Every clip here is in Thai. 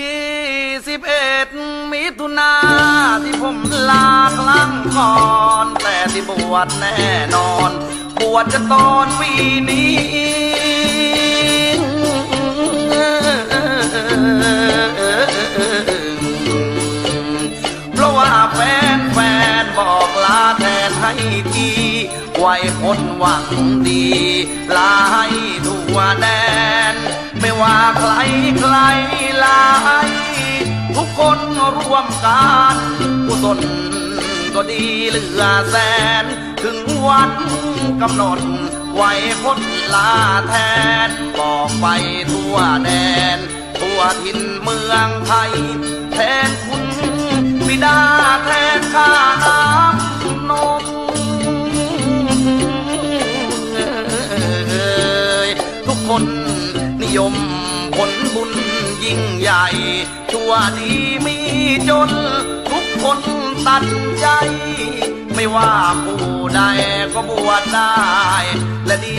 ยี่สิบเอ็ดมิถุนาที่ผมลาคลั่งก่อนแต่ที่บวชแน่นอน บวชจะตอนปีนี้เพราะว่าแฟนบอกลาแทนให้ทีไว้คนหวังดี ลาให้ทั่วแดน ไม่ว่าใครใครลา นร่วมกันกุศลก็ดีเหลือแสน ถึงวันกำหนด ไว้คนลาแทน บอกไปทั่วแดน ทั่วถิ่นเมืองไทย แทนคุณบิดาแทนข้าน้ำนมทุกคนนิยมผลบุญ ยิ่งใหญ่ ชั่วดีมีจน ทุกคนตัดใจ ไม่ว่าผู้ใดก็บวชได้ และดี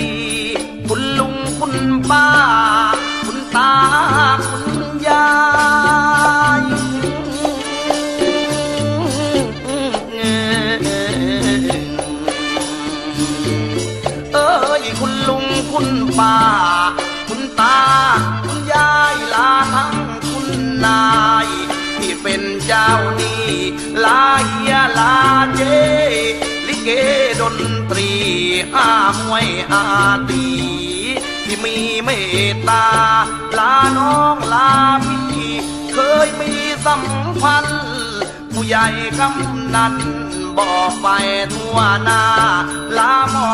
คุณลุงคุณป้า คุณตา คุณยายเอ้ยคุณลุงคุณป้า คุณตาาเฮียลาเจ ลิเกดนตรีอามวยอาตี ที่มีเมตตา ลาน้องลาพี่ เคยมีสัมพันธ์ผู้ใหญ่กำนันบอกไปทั่วหน้า ลาหมอ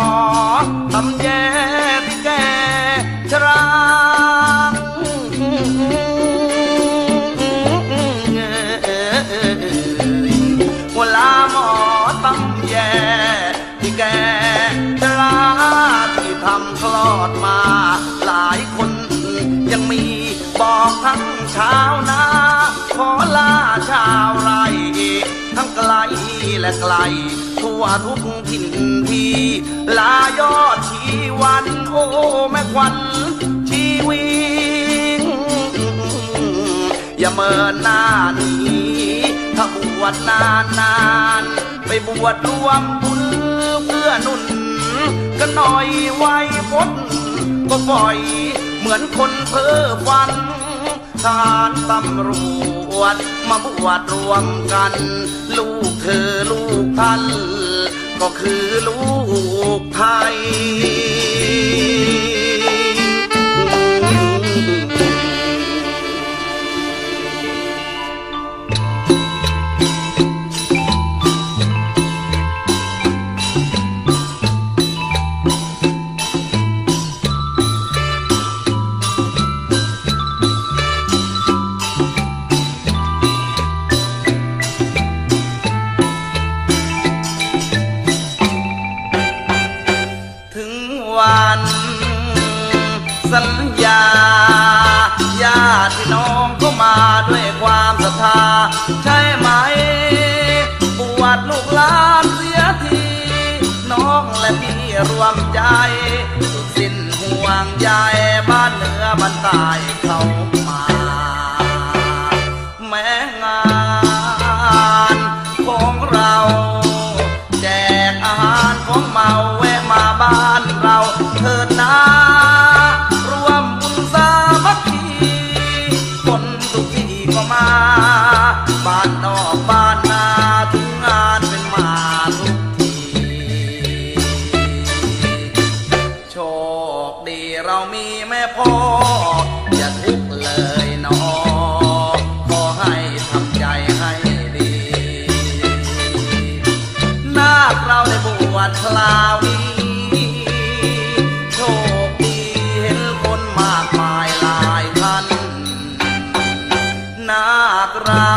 ทำแย่ที่แกชรา บอกทั้งชาวนาขอลาชาวไรทั้งไกลและไกล ทั่วทุกถิ่นทีลายอดชีวันโอ้แม่ควันชีวิงอย่าเมินหน้านีถ้าบวชนานนานไปบวชรวมบุญเพื่อนุ่นกันหน่อยไว้พดก็ปล่อย เหมือนคนเพ้อฝันทานตำรวจมาบวชรวมกัน ลูกเธอลูกท่าน ก็คือลูกไทย สัญญา ญาติพี่น้องก็มาด้วยความศรัทธา ใช่ไหมปวดลูกหลา เรามีแม่พ่อ อย่าทุกข์เลยน้องขอให้ทำใจให้ดีนาคเราได้บวชคราวนี้โชคดีเห็นคนมากมายหลายพันนาคเรา